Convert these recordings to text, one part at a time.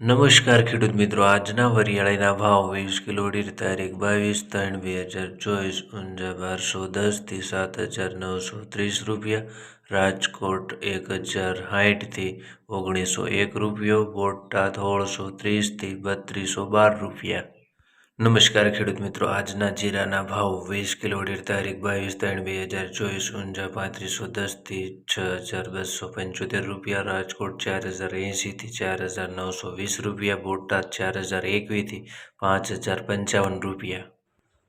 નમસ્કાર ખેડૂત મિત્રો, આજના વરિયાળીના ભાવ વીસ કિલો દીઠ તારીખ બાવીસ ત્રણ બે હજાર ચોવીસ, ઊંઝા બારસો દસથી સાત હજાર નવસો ત્રીસ રૂપિયા, રાજકોટ એક હજાર સાઠથી ઓગણીસો એક રૂપિયો, બોટાદ સોળસો ત્રીસથી બત્રીસો બાર રૂપિયા. નમસ્કાર ખેડૂત મિત્રો આજના જીરાના ભાવ વીસ કિલો દીઠ તારીખ બાવીસ ત્રણ બે હજાર ચોવીસ ઊંઝા પાંત્રીસો દસથી છ હજાર બસો પંચોતેર રૂપિયા રાજકોટ ચાર હજાર એંશીથી ચાર હજાર નવસો વીસ રૂપિયા બોટાદ ચાર હજાર એકવીસથી પાંચ હજાર પંચાવન રૂપિયા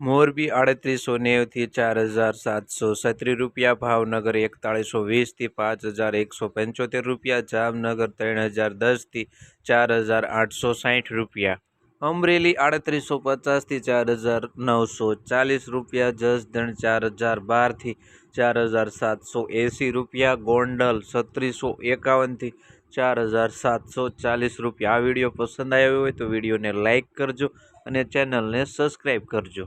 મોરબી આડત્રીસો નેવથી ચાર હજાર સાતસો સત્રીસ રૂપિયા ભાવનગર એકતાળીસો વીસથી પાંચ હજાર એકસો પંચોતેર રૂપિયા જામનગર ત્રણ હજાર દસથી ચાર હજાર આઠસો સાઠ રૂપિયા અમરેલી આડત્રીસો પચાસથી ચાર હજાર નવસો ચાલીસ રૂપિયા જસદણ ચાર હજાર બારથી ચાર હજાર સાતસો એંસી રૂપિયા, ગોંડલ છત્રીસો એકાવનથી ચાર હજાર સાતસો ચાલીસ રૂપિયા. આ વીડિયો પસંદ આવ્યો હોય તો વિડીયોને લાઇક કરજો અને ચેનલને સબસ્ક્રાઈબ કરજો.